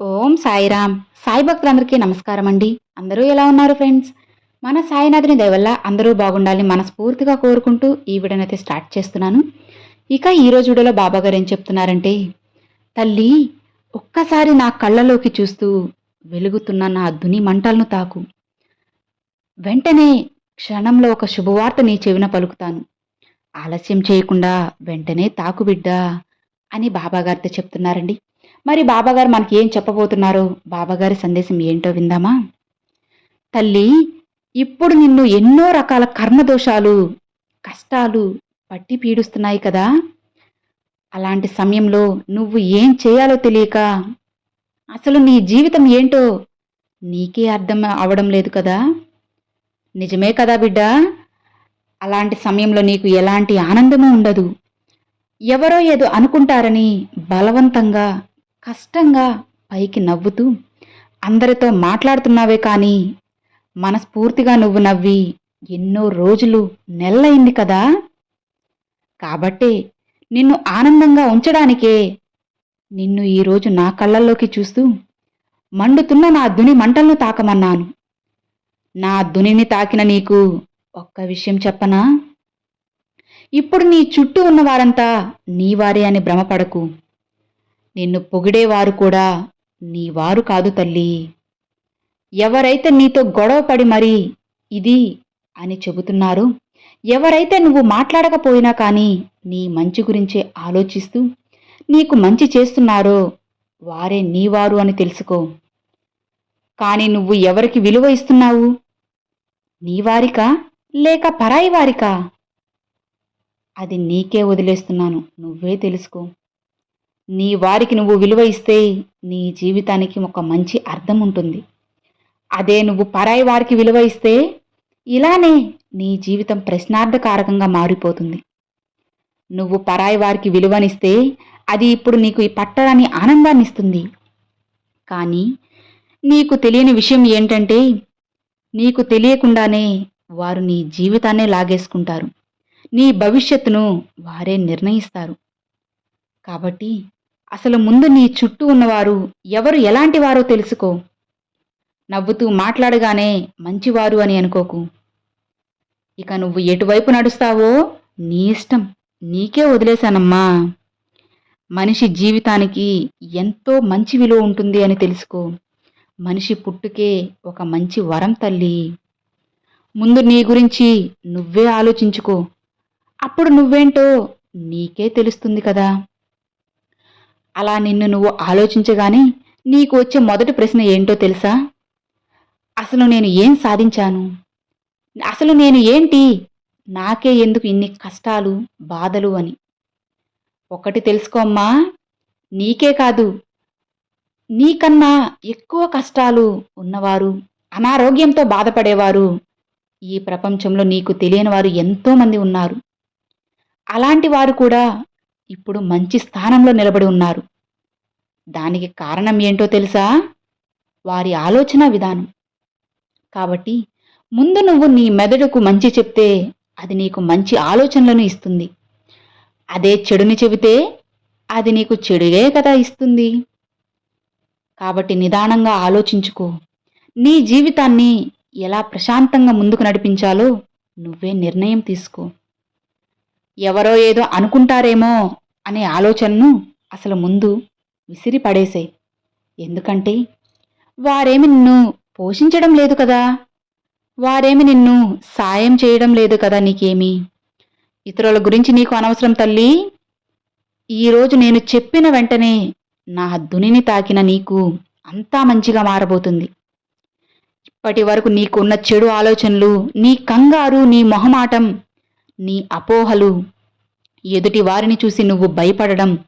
ఓం సాయిరామ్. సాయి భక్తులందరికీ నమస్కారం అండి. అందరూ ఎలా ఉన్నారు ఫ్రెండ్స్? మన సాయినాథుని దయవల్ల అందరూ బాగుండాలని మనస్ఫూర్తిగా కోరుకుంటూ ఈ వీడియోనైతే స్టార్ట్ చేస్తున్నాను. ఇక ఈరోజు వీడియోలో బాబా గారు ఏం చెప్తున్నారంటే తల్లి ఒక్కసారి నా కళ్ళలోకి చూస్తూ వెలుగుతున్న నా దుని మంటలను తాకు. వెంటనే క్షణంలో ఒక శుభవార్త నీ చెవిన పలుకుతాను. ఆలస్యం చేయకుండా వెంటనే తాకు బిడ్డా అని బాబాగారితో చెప్తున్నారండి. మరి బాబాగారు మనకి ఏం చెప్పబోతున్నారు? బాబాగారి సందేశం ఏంటో విందామా? తల్లి ఇప్పుడు నిన్ను ఎన్నో రకాల కర్మదోషాలు కష్టాలు పట్టి పీడిస్తున్నాయి కదా? అలాంటి సమయంలో నువ్వు ఏం చేయాలో తెలియక అసలు నీ జీవితం ఏంటో నీకే అర్థం అవడం లేదు కదా? నిజమే కదా బిడ్డ? అలాంటి సమయంలో నీకు ఎలాంటి ఆనందము ఉండదు. ఎవరో ఏదో అనుకుంటారని బలవంతంగా కష్టంగా పైకి నవ్వుతూ అందరితో మాట్లాడుతున్నావే కానీ మనస్ఫూర్తిగా నువ్వు నవ్వి ఎన్నో రోజులు నెల్లయింది కదా. కాబట్టే నిన్ను ఆనందంగా ఉంచడానికే నిన్ను ఈరోజు నా కళ్ళల్లోకి చూస్తూ మండుతున్న నా దుని మంటలను తాకమన్నాను. నా దునిని తాకిన నీకు ఒక్క విషయం చెప్పనా? ఇప్పుడు నీ చుట్టూ ఉన్న వారంతా నీవారే అని భ్రమపడకు. నిన్ను పొగిడేవారు కూడా నీ వారు కాదు తల్లి. ఎవరైతే నీతో గొడవపడి మరి ఇది అని చెబుతున్నారు ఎవరైతే నువ్వు మాట్లాడకపోయినా కానీ నీ మంచి గురించే ఆలోచిస్తూ నీకు మంచి చేస్తున్నారో వారే నీవారు అని తెలుసుకో. కానీ నువ్వు ఎవరికి విలువ ఇస్తున్నావు? నీవారికా లేక పరాయి వారికా అది నీకే వదిలేస్తున్నాను నువ్వే తెలుసుకో. నీ వారికి నువ్వు విలువ ఇస్తే నీ జీవితానికి ఒక మంచి అర్థం ఉంటుంది. అదే నువ్వు పరాయి వారికి విలువ ఇస్తే ఇలానే నీ జీవితం ప్రశ్నార్థకారకంగా మారిపోతుంది. నువ్వు పరాయి వారికి విలువనిస్తే అది ఇప్పుడు నీకు ఈ పట్టడాన్ని ఆనందాన్ని ఇస్తుంది కానీ నీకు తెలియని విషయం ఏంటంటే నీకు తెలియకుండానే వారు నీ జీవితాన్నే లాగేసుకుంటారు. నీ భవిష్యత్తును వారే నిర్ణయిస్తారు. కాబట్టి అసలు ముందు నీ చుట్టూ ఉన్నవారు ఎవరు ఎలాంటి వారో తెలుసుకో. నవ్వుతూ మాట్లాడగానే మంచివారు అని అనుకోకు. ఇక నువ్వు ఎటువైపు నడుస్తావో నీ ఇష్టం. నీకే వదిలేశానమ్మా. మనిషి జీవితానికి ఎంతో మంచి విలువ ఉంటుంది అని తెలుసుకో. మనిషి పుట్టుకే ఒక మంచి వరం తల్లి. ముందు నీ గురించి నువ్వే ఆలోచించుకో. అప్పుడు నువ్వేంటో నీకే తెలుస్తుంది కదా. అలా నిన్ను నువ్వు ఆలోచించగానే నీకు వచ్చే మొదటి ప్రశ్న ఏంటో తెలుసా? అసలు నేను ఏం సాధించాను? అసలు నేను ఏంటి? నాకే ఎందుకు ఇన్ని కష్టాలు బాధలు అని. ఒకటి తెలుసుకోమ్మా నీకే కాదు నీకన్నా ఎక్కువ కష్టాలు ఉన్నవారు అనారోగ్యంతో బాధపడేవారు ఈ ప్రపంచంలో నీకు తెలియని వారు ఎంతోమంది ఉన్నారు. అలాంటి వారు కూడా ఇప్పుడు మంచి స్థానంలో నిలబడి ఉన్నారు. దానికి కారణం ఏంటో తెలుసా? వారి ఆలోచన విధానం. కాబట్టి ముందు నువ్వు నీ మెదడుకు మంచి చెప్తే అది నీకు మంచి ఆలోచనలను ఇస్తుంది. అదే చెడుని చెబితే అది నీకు చెడుగే కదా ఇస్తుంది. కాబట్టి నిదానంగా ఆలోచించుకో. నీ జీవితాన్ని ఎలా ప్రశాంతంగా ముందుకు నడిపించాలో నువ్వే నిర్ణయం తీసుకో. ఎవరో ఏదో అనుకుంటారేమో అనే ఆలోచనను అసలు ముందు విసిరి పడేసాయి. ఎందుకంటే వారేమి నిన్ను పోషించడం లేదు కదా? వారేమి నిన్ను సాయం చేయడం లేదు కదా నీకేమి? ఇతరుల గురించి నీకు అనవసరం తల్లి. ఈరోజు నేను చెప్పిన వెంటనే నా దునిని తాకిన నీకు అంతా మంచిగా మారబోతుంది. ఇప్పటి వరకు నీకున్న చెడు ఆలోచనలు నీ కంగారు నీ మొహమాటం నీ అపోహలు ఎదుటి వారిని చూసి నువ్వు భయపడడం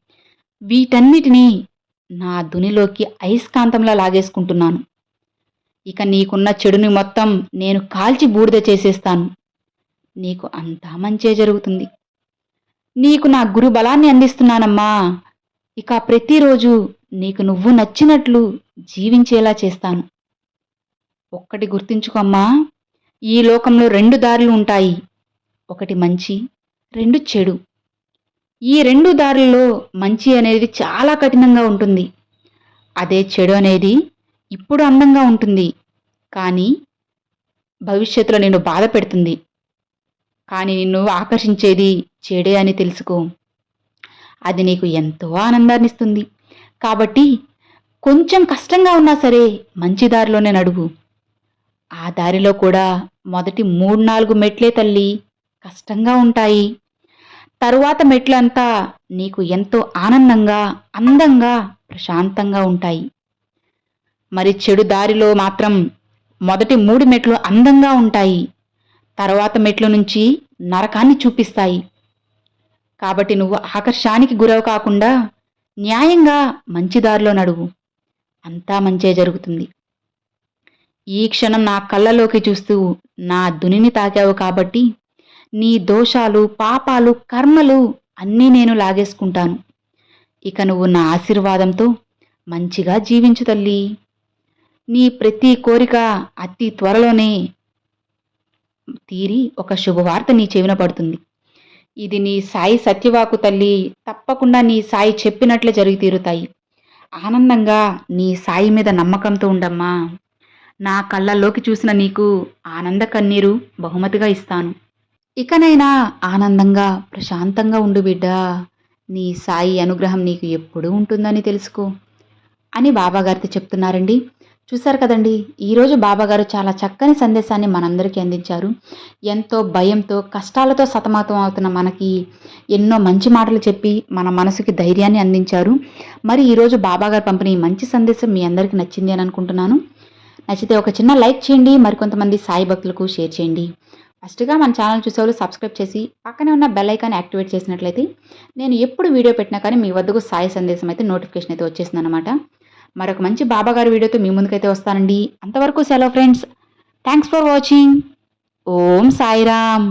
వీటన్నిటినీ నా దునిలోకి అయస్కాంతంలా లాగేసుకుంటున్నాను. ఇక నీకున్న చెడుని మొత్తం నేను కాల్చి బూడిద చేసేస్తాను. నీకు అంతా మంచే జరుగుతుంది. నీకు నా గురు బలాన్ని అందిస్తున్నానమ్మా. ఇక ప్రతిరోజు నీకు నువ్వు నచ్చినట్లు జీవించేలా చేస్తాను. ఒక్కటి గుర్తుంచుకోమ్మా ఈ లోకంలో రెండు దారులు ఉంటాయి. ఒకటి మంచి రెండు చెడు. ఈ రెండు దారుల్లో మంచి అనేది చాలా కఠినంగా ఉంటుంది. అదే చెడు అనేది ఇప్పుడు అందంగా ఉంటుంది. కానీ భవిష్యత్తులో నిన్ను బాధ పెడుతుంది. కానీ నిన్ను ఆకర్షించేది చెడే అని తెలుసుకో. అది నీకు ఎంతో ఆనందాన్ని ఇస్తుంది. కాబట్టి కొంచెం కష్టంగా ఉన్నా సరే మంచి దారిలోనే నడువు. ఆ దారిలో కూడా మొదటి మూడు నాలుగు మెట్లే తల్లి కష్టంగా ఉంటాయి. తరువాత మెట్లంతా నీకు ఎంతో ఆనందంగా అందంగా ప్రశాంతంగా ఉంటాయి. మరి చెడు దారిలో మాత్రం మొదటి మూడు మెట్లు అందంగా ఉంటాయి. తర్వాత మెట్ల నుంచి నరకాన్ని చూపిస్తాయి. కాబట్టి నువ్వు ఆకర్షానికి గురవు కాకుండా న్యాయంగా మంచి దారిలో నడువు. అంతా మంచే జరుగుతుంది. ఈ క్షణం నా కళ్ళలోకి చూస్తూ నా దునిని తాకావు కాబట్టి నీ దోషాలు పాపాలు కర్మలు అన్నీ నేను లాగేసుకుంటాను. ఇక నువ్వు నా ఆశీర్వాదంతో మంచిగా జీవించు తల్లి. నీ ప్రతి కోరిక అతి త్వరలోనే తీరి ఒక శుభవార్త నీ చెవిన పడుతుంది. ఇది నీ సాయి సత్యవాకు తల్లి తప్పకుండా నీ సాయి చెప్పినట్లే జరిగి తీరుతాయి. ఆనందంగా నీ సాయి మీద నమ్మకంతో ఉండమ్మా. నా కళ్ళల్లోకి చూసిన నీకు ఆనంద కన్నీరు బహుమతిగా ఇస్తాను. ఇకనైనా ఆనందంగా ప్రశాంతంగా ఉండు బిడ్డా. నీ సాయి అనుగ్రహం నీకు ఎప్పుడూ ఉంటుందని తెలుసుకో. అని బాబాగారితో చెప్తున్నారండి. చూశారు కదండి ఈరోజు బాబాగారు చాలా చక్కని సందేశాన్ని మనందరికీ అందించారు. ఎంతో భయంతో కష్టాలతో సతమతం అవుతున్న మనకి ఎన్నో మంచి మాటలు చెప్పి మన మనసుకి ధైర్యాన్ని అందించారు. మరి ఈరోజు బాబాగారు పంపిన ఈ మంచి సందేశం మీ అందరికీ నచ్చింది అని అనుకుంటున్నాను. నచ్చితే ఒక చిన్న లైక్ చేయండి మరికొంతమంది సాయి భక్తులకు షేర్ చేయండి. ఫస్ట్గా మన ఛానల్ చూసేవాళ్ళు సబ్స్క్రైబ్ చేసి పక్కనే ఉన్న బెల్ ఐకాన్ యాక్టివేట్ చేసినట్లయితే నేను ఎప్పుడు వీడియో పెట్టినా కానీ మీ వద్దకు సాయి సందేశం అయితే నోటిఫికేషన్ అయితే వచ్చేసింది అనమాట మరొక మంచి బాబాగారి వీడియోతో మీ ముందుకైతే వస్తానండి. అంతవరకు సెలవు friends thanks for watching Om Sairam.